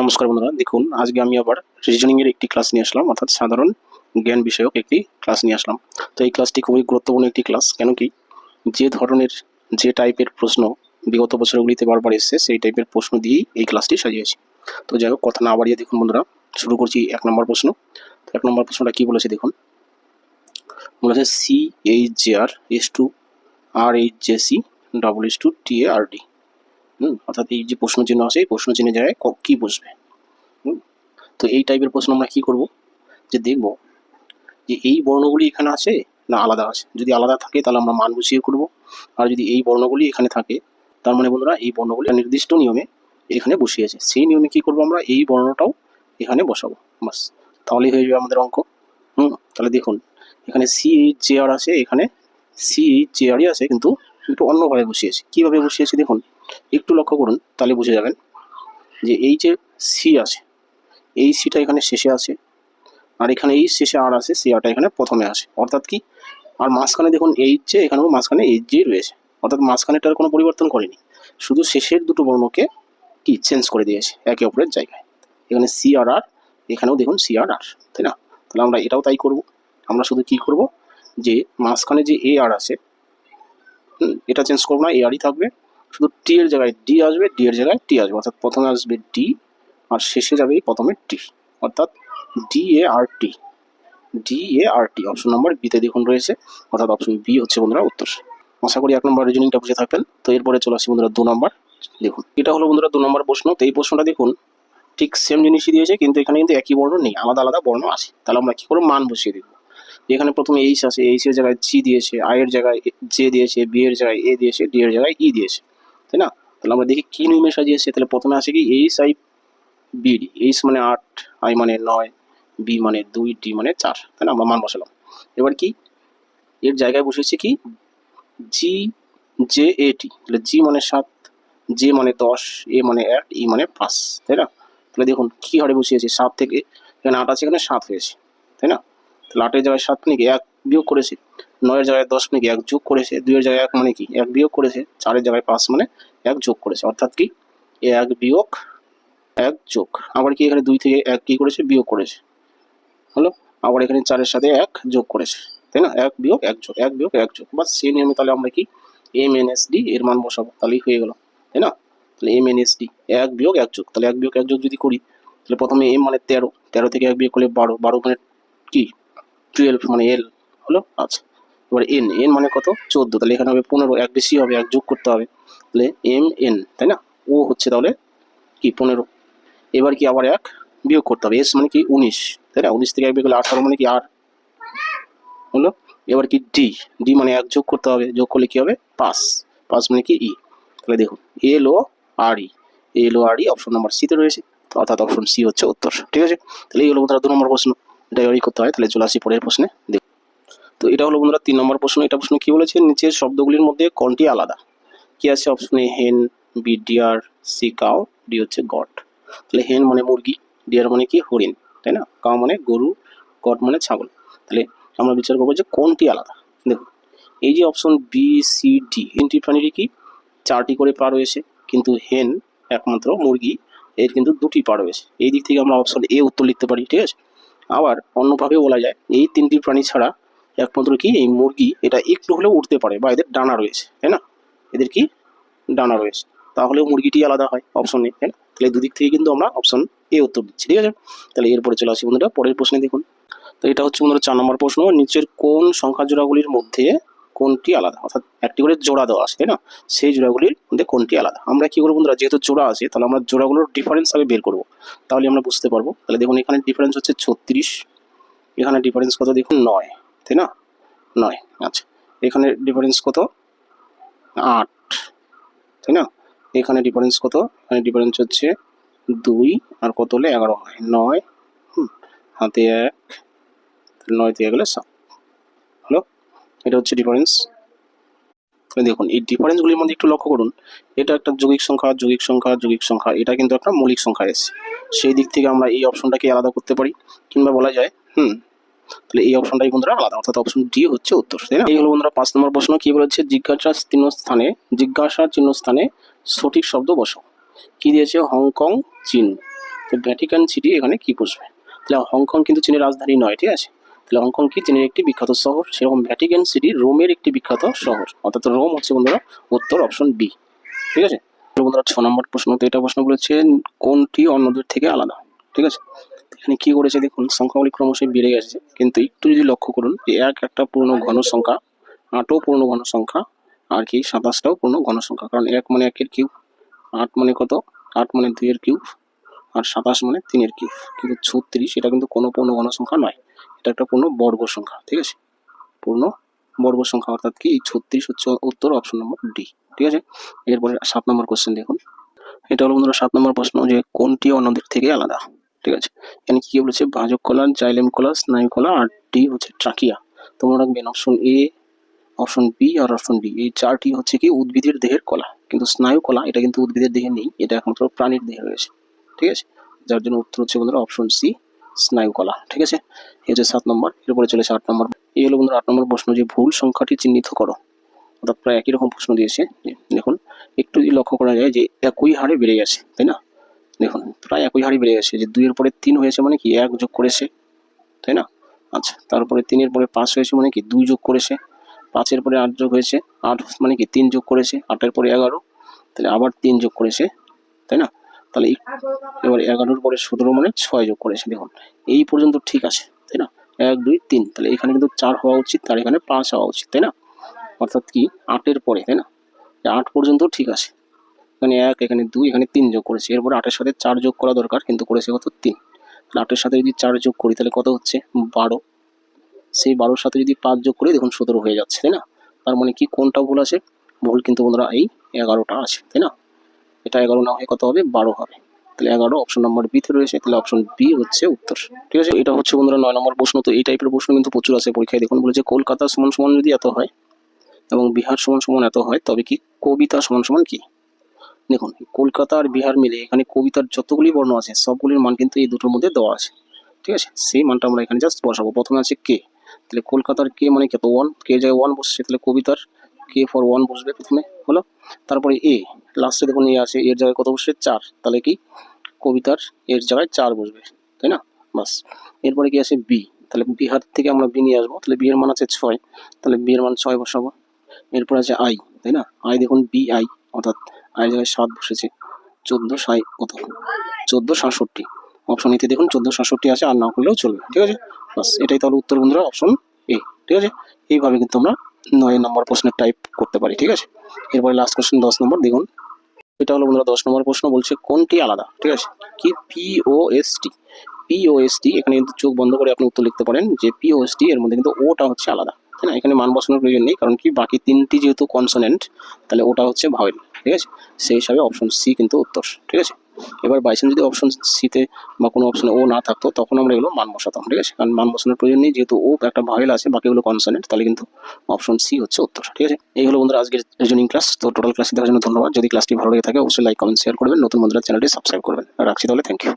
নমস্কার বন্ধুরা, দেখুন, আজকে আমি আবার রিজনিং এর একটি ক্লাস নিয়ে আসলাম, অর্থাৎ সাধারণ জ্ঞান বিষয়ক একটি ক্লাস নিয়ে আসলাম। তো এই ক্লাসটি খুবই গুরুত্বপূর্ণ একটি ক্লাস কেন কি? যে ধরনের যে টাইপের প্রশ্ন বিগত বছরগুলিতে বারবার এসেছে, সেই টাইপের প্রশ্ন দিয়েই এই ক্লাসটি সাজিয়েছি। তো যাই হোক, কথা না বাড়িয়ে দেখুন বন্ধুরা, শুরু করছি এক নম্বর প্রশ্ন। তো এক নম্বর প্রশ্নটা কি বলেছে দেখুন? বলেছে C H J R S two R H J C double S two T A R D হুম, অর্থাৎ এই যে প্রশ্ন চিহ্ন আছে, এই প্রশ্ন চিহ্নের জায়গায় ক- বসবে? হুম, তো এই টাইপের প্রশ্ন আমরা কি করব? যে দেখব যে এই বর্ণগুলি এখানে আছে না আলাদা আছে? যদি আলাদা থাকে তাহলে আমরা মান বসিয়ে করব। আর যদি এই বর্ণগুলি এখানে থাকে, তার মানে বন্ধুরা এই বর্ণগুলি নির্দিষ্ট নিয়মে এখানে বসিয়েছে। সেই নিয়মে কি করব আমরা? এই বর্ণটাও এখানে বসাবো। বাস, তাহলেই হয়ে যাবে আমাদের অঙ্ক। হুম, তাহলে দেখুন, এখানে সি এইচ আর আছে, এখানে সি এইচ জে আরই আছে, কিন্তু একটু অন্যভাবে বসিয়েছি। কীভাবে বসিয়েছি দেখুন? একটু লক্ষ্য করুন, তাহলে বুঝে যাবেন যে এই যে সি আছে, এই সিটা এখানে শেষে আছে আর এখানে এই শেষে আর আছে সি আরটা এখানে প্রথমে আসে অর্থাৎ কি? আর মাঝখানে দেখুন এইচ যে এখানেও মাঝখানে এইচ যে রয়েছে। অর্থাৎ মাঝখানেটার কোনো পরিবর্তন করেনি। শুধু শেষের দুটো বর্ণকে কি চেঞ্জ করে দিয়েছে, একে অপরের জায়গায়। এখানে সি আর আর এখানেও দেখুন সি আর আর তাই না? তাহলে আমরা এটাও তাই করব। আমরা শুধু কি করব? যে মাঝখানে যে এ আর আছে এটা চেঞ্জ করব না এ আরই থাকবে। শুধু টি এর জায়গায় ডি আসবে ডি এর জায়গায় টি আসবে। অর্থাৎ প্রথমে আসবে ডি আর শেষে যাবে প্রথমে টি অর্থাৎ D A R T D A R T option নম্বর বিতে দেখুন রয়েছে। অর্থাৎ অপশন বি হচ্ছে বন্ধুরা উত্তর। আশা করি এক নম্বর রিজনিংটা বুঝে থাকবেন। তো এরপরে চলে আসি বন্ধুরা দু নম্বর। দেখুন, এটা হলো বন্ধুরা দু নম্বর প্রশ্ন। তো এই প্রশ্নটা দেখুন, ঠিক সেম জিনিসই দিয়েছে, কিন্তু এখানে কিন্তু একই বর্ণ নেই। আলাদা আলাদা বর্ণ আছে। তাহলে আমরা কি করব? মান বসিয়ে দেবো। এখানে প্রথমে এইচ আছে। এইচ এর জায়গায় জি দিয়েছে। আই এর জায়গায় জে দিয়েছে। বি এর জায়গায় এ দিয়েছে। ডি এর জায়গায় ই দিয়েছে। তাই না? তাহলে আমরা দেখি কি নিয়মে সাজিয়েছে। তাহলে প্রথমে আসে কি? এইচ আই বিডি এইচ মানে আট আই মানে নয় বি মানে দুই ডি মানে চার। তাই না? আমরা মান বসালাম। এবার কি? এর জায়গায় বসেছি কি? জি জে এ টি তাহলে জি মানে সাত জে মানে দশ এ মানে এক ই মানে পাঁচ। তাই না? তাহলে দেখুন, কি হারে বসিয়েছি? সাত থেকে, এখানে আট আছে, এখানে সাত হয়েছে। তাই না? তাহলে আটের জায়গায় সাত মানে কি এক বিয়োগ করেছে? নয়ের জায়গায় দশ মানে কি? এক যোগ করেছে, দুইয়ের জায়গায় এক মানে কি? এক বিয়োগ করেছে, চারের জায়গায় পাঁচ মানে এক যোগ করেছে। অর্থাৎ কি? এক বিয়োগ, এক যোগ। আবার কি এখানে দুই থেকে এক কি করেছে? বিয়োগ করেছে। হলো? আবার এখানে চারের সাথে এক যোগ করেছে। তাই না? এক বিয়োগ, এক যোগ, এক বিয়োগ, এক যোগ। বা সে নিয়মে তাহলে আমরা কি? এম এন এস ডি এর মান বসাবো। তাহলেই হয়ে গেল। তাই না? তাহলে এম এন এস ডি এক বিয়োগ, এক যোগ। তাহলে এক বিয়োগ, এক যোগ যদি করি, তাহলে প্রথমে এম মানে তেরো। তেরো থেকে এক বিয়োগ করলে বারো। বারো মানে কি? টুয়েলভ মানে এল হলো? আচ্ছা। এবার এন এন মানে কত? চোদ্দ। তাহলে এখানে হবে পনেরো। এক বেশি হবে, এক যোগ করতে হবে। তাহলে এম এন তাই না? ও হচ্ছে তাহলে কি? পনেরো। এবার কি আবার এক বিয়োগ করতে হবে? এস মানে কি? উনিশ। তাই না? উনিশ থেকে এক বিয়োগ করলে আঠারো মানে কি? আর হলো? এবার কি ডি ডি মানে এক যোগ করতে হবে। যোগ করলে কি হবে? পাঁচ। পাঁচ মানে কি? ই তাহলে দেখুন এল ও আর ই এল ও আর ই অপশন নাম্বার সিতে রয়েছে। অর্থাৎ অপশন সি হচ্ছে উত্তর। ঠিক আছে? তাহলে এই হলো বন্ধুরা দু নম্বর প্রশ্ন। এটা করতে হয়। তাহলে চলে আসি পরের প্রশ্নে। দেখুন তো এটা হলো বন্ধুরা তিন নম্বর প্রশ্ন। এটা প্রশ্ন কি বলেছে? নিচের শব্দগুলির মধ্যে কোনটি আলাদা? কি আছে অপশনে hen B deer C cow D হচ্ছে গট তাহলে হেন মানে মুরগি ডিয়ার মানে কি? হরিণ, তাই না? কাউ মানে গরু গট মানে ছাগল। তাহলে আমরা বিচার করব যে কোনটি আলাদা? দেখুন, এই যে অপশন বি সি ডি তিনটি প্রাণীরই কি? চারটি করে পা রয়েছে, কিন্তু হেন একমাত্র মুরগি, এর কিন্তু দুটি পা রয়েছে। এই দিক থেকে আমরা অপশন এ উত্তর লিখতে পারি, ঠিক আছে? আবার অন্যভাবে বলা যায়, এই তিনটি প্রাণী ছাড়া একমাত্র কি এই মুরগি এটা একটু হলেও উঠতে পারে বা এদের ডানা রয়েছে, তাই না? এদের কি ডানা রয়েছে। তাহলেও মুরগিটি আলাদা হয় অপশন এ তাই না? তাহলে দুদিক থেকে কিন্তু আমরা অপশন এ উত্তর দিচ্ছি, ঠিক আছে? তাহলে এরপরে চলে আসি বন্ধুরা, পরের প্রশ্নে দেখুন। তো এটা হচ্ছে বন্ধুরা চার নম্বর প্রশ্ন, নিচের কোন সংখ্যা জোড়াগুলির মধ্যে কোনটি আলাদা? অর্থাৎ একটি করে জোড়া দেওয়া আছে, তাই না? সেই জোড়াগুলির মধ্যে কোনটি আলাদা? আমরা কি করব বন্ধুরা, যেহেতু জোড়া আছে, তাহলে আমরা জোড়াগুলোর ডিফারেন্স আগে বের করব। তাহলে আমরা বুঝতে পারব। তাহলে দেখুন, এখানে ডিফারেন্স হচ্ছে ছত্রিশ, এখানে ডিফারেন্স কত দেখুন, নয়। তাই না? নয়। আচ্ছা এখানে ডিফারেন্স কত? আট। তাই না? এখানে ডিফারেন্স কত? এখানে ডিফারেন্স হচ্ছে দুই। আর কত হলে এগারো হয়? নয়। হুম, হাতে এক। নয় দিয়ে গেলে সাত। হলো? এটা হচ্ছে ডিফারেন্স দেখুন এই ডিফারেন্সগুলির মধ্যে একটু লক্ষ্য করুন। এটা একটা যৌগিক সংখ্যা যৌগিক সংখ্যা যৌগিক সংখ্যা। এটা কিন্তু একটা মৌলিক সংখ্যা এসছে। সেই দিক থেকে আমরা এই অপশনটাকে আলাদা করতে পারি। কিংবা বলা যায় হুম তাহলে এই অপশনটাই বন্ধুরা আলাদা। অর্থাৎ অপশন ডি হচ্ছে উত্তর, তাই না? এই হলো বন্ধুরা পাঁচ নম্বর প্রশ্ন, কি বলেছে? জিজ্ঞাসা চিহ্ন স্থানে, জিজ্ঞাসা চিহ্ন স্থানে সঠিক শব্দ বসাও। কি দিয়েছে? হংকং, চীন। তো ভ্যাটিকান সিটি এখানে কি বসবে? তাহলে হংকং কিন্তু চীনের রাজধানী নয়, ঠিক আছে? তাহলে হংকং কি চীনের একটি বিখ্যাত শহর? সেরকম ভ্যাটিকান সিটি রোমের একটি বিখ্যাত শহর। অর্থাৎ রোম হচ্ছে বন্ধুরা উত্তর অপশন বি ঠিক আছে? বন্ধুরা ছ নম্বর প্রশ্ন তো এটা প্রশ্ন বলেছে কোনটি অন্যদের থেকে আলাদা, ঠিক আছে? এখানে কি করেছে দেখুন, সংখ্যাগুলি ক্রমশই বেড়ে গেছে, কিন্তু একটু যদি লক্ষ্য করুন যে এক একটা পূর্ণ ঘন সংখ্যা আটও পূর্ণ ঘন সংখ্যা আর কি সাতাশটাও পূর্ণ ঘন সংখ্যা কারণ এক মানে একের কিউব, আট মানে কত? আট মানে দুইয়ের কিউব, আর সাতাশ মানে তিনের কিউব, কিন্তু ছত্রিশ এটা কিন্তু কোনো পূর্ণ ঘন সংখ্যা নয়, এটা একটা পূর্ণ বর্গ সংখ্যা, ঠিক আছে? পূর্ণ বর্গ সংখ্যা, অর্থাৎ কি? এই ছত্রিশ হচ্ছে উত্তর অপশন নম্বর ডি ঠিক আছে? এরপরে সাত নম্বর কোশ্চেন দেখুন। এটা হলো বন্ধুরা সাত নম্বর প্রশ্ন যে কোনটি অন্যদের থেকে আলাদা? ঠিক আছে? এখানে কি বলেছে? ভাজক কলা জাইলেম কলা স্নায়ু কলা আর ডি হচ্ছে ট্রাকিয়া। তোমরা রাখবেন অপশন এ অপশন বি আর অপশন ডি এই চারটি হচ্ছে কি উদ্ভিদের দেহের কলা। কিন্তু স্নায়ু কলা, এটা কিন্তু উদ্ভিদের দেহে নেই, এটা একমাত্র প্রাণীর দেহে রয়েছে। ঠিক আছে? যার জন্য উত্তর হচ্ছে বন্ধুরা অপশন সি স্নায়ু কলা। ঠিক আছে? এই হচ্ছে সাত নম্বর, এরপরে চলেছে আট নম্বর। এই হলো বন্ধুরা আট নম্বর প্রশ্ন যে ভুল সংখ্যাটি চিহ্নিত করো। অর্থাৎ প্রায় একই রকম প্রশ্ন দিয়েছে। দেখুন, একটু যদি লক্ষ্য করা যায় যে একই হারে বেড়ে গেছে, তাই না? দেখুন, প্রায় একই হারে বেড়ে গেছে। যে দুইয়ের পরে তিন হয়েছে মানে কি, এক যোগ করেছে, তাই না? আচ্ছা তারপরে তিনের পরে পাঁচ হয়েছে মানে কি, দুই যোগ করেছে। পাঁচের পরে আট যোগ হয়েছে, আট মানে কি, তিন যোগ করেছে, আটের পরে এগারো, তাহলে আবার তিন যোগ করেছে, তাই না? তাহলে এবার এগারোর পরে সতেরো মানে ছয় যোগ করেছে, দেখুন। এই পর্যন্ত ঠিক আছে, তাই না? এক, দুই, তিন, তাহলে এখানে কিন্তু চার হওয়া উচিত তার এখানে পাঁচ হওয়া উচিত, তাই না? অর্থাৎ কি, আটের পরে, তাই না? আট পর্যন্ত ঠিক আছে। এখানে এক, এখানে দুই, এখানে তিন যোগ করেছে। এরপরে আটের সাথে চার যোগ করা দরকার, কিন্তু করেছে কত? তিন। তাহলে আটের সাথে যদি চার যোগ করি, তাহলে কত হচ্ছে? বারো। সেই বারোর সাথে যদি পাঁচ যোগ করি, দেখুন সতেরো হয়ে যাচ্ছে, তাই না? তার মানে কি? কোনটা ভুল আছে? ভুল কিন্তু বন্ধুরা, এই এগারোটা আছে, তাই না? এটা এগারো না হয়ে কত হবে? বারো হবে। তাহলে এগারো অপশন নাম্বার বিতে রয়েছে। তাহলে অপশন বি হচ্ছে উত্তর। ঠিক আছে? এটা হচ্ছে বন্ধুরা নয় নম্বর প্রশ্ন। তো এই টাইপের প্রশ্ন কিন্তু প্রচুর আছে পরীক্ষায়। দেখুন বলেছে কলকাতা সমান সমান যদি এত হয় এবং বিহার সমান সমান এত হয়, তবে কি কবিতা সমান সমান কি? দেখুন, কলকাতা আর বিহার মিলে এখানে কবিতার যতগুলি বর্ণ আছে, সবগুলির মান কিন্তু এই দুটোর মধ্যে দেওয়া আছে। ঠিক আছে? সেই মানটা আমরা এখানে জাস্ট বসাবো। প্রথমে আছে কে। তাহলে কলকাতার কে মানে কত ওয়ান কে জায়গায় ওয়ান বসছে, তাহলে কবিতার কে ফর ওয়ান বসবে প্রথমে? হলো? তারপরে এ লাস্টে দেখুন এ আছে, এর জায়গায় কত বসছে? চার। তাহলে কি? কবিতার এর জায়গায় চার বসবে। তাই না? বাস। এরপরে কি আছে বি? তাহলে বিহার থেকে আমরা বি নিয়ে আসব। তাহলে বিয়ের মান আছে ছয়। তাহলে বিয়ের মান ছয় বসাবো। এরপর আছে আই। তাই না? আই দেখুন, বি আই, অর্থাৎ আই জায়গায় সাত বসেছে চোদ্দ সাই কত চোদ্দ সাতষট্টি অপশন এতে দেখুন চোদ্দ সাতষট্টি আছে, আর না করলেও চলবে। ঠিক আছে? বাস, এটাই তাহলে উত্তর বন্ধুরা অপশন এ ঠিক আছে? এইভাবে কিন্তু আমরা নয় নম্বর প্রশ্নের টাইপ করতে পারি, ঠিক আছে? এরপরে লাস্ট কোশ্চেন দশ নম্বর। দেখুন, এটা হলো বন্ধুরা দশ নম্বর প্রশ্ন, বলছে কোনটি আলাদা? ঠিক আছে? কি পিওএসটি পিওএসটি এখানে কিন্তু চোখ বন্ধ করে আপনি উত্তর লিখতে পারেন যে পিওএসটি এর মধ্যে কিন্তু ওটা হচ্ছে আলাদা। তাই না? এখানে মান বসানোর প্রয়োজন নেই, কারণ কি বাকি তিনটি যেহেতু কনসোনেন্ট তাহলে ওটা হচ্ছে ভাওয়েল ঠিক আছে? সেই হিসাবে অপশন সি কিন্তু উত্তর, ঠিক আছে? এবার বাইচান্স যদি অপশন সিতে বা কোনো অপশন ও না থাকতো, তখন আমরা এগুলো মান বসাতাম, ঠিক আছে? কারণ মান বসানোর প্রয়োজন নেই, যেহেতু ও একটা ভাইল আছে, বাকিগুলো কনসোনেন্ট তাহলে কিন্তু অপশন সি হচ্ছে উত্তর, ঠিক আছে? এই হলো বন্ধুরা আজকের রিজনিং ক্লাস তো টোটাল ক্লাসটি দেখার জন্য ধন্যবাদ। যদি ক্লাসটি ভালো লেগে থাকে, অবশ্যই লাইক কমেন্ট শেয়ার করবেন। নতুন বন্ধুরা চ্যানেলটি সাবস্ক্রাইব করবেন। রাখছি তাহলে থ্যাংক ইউ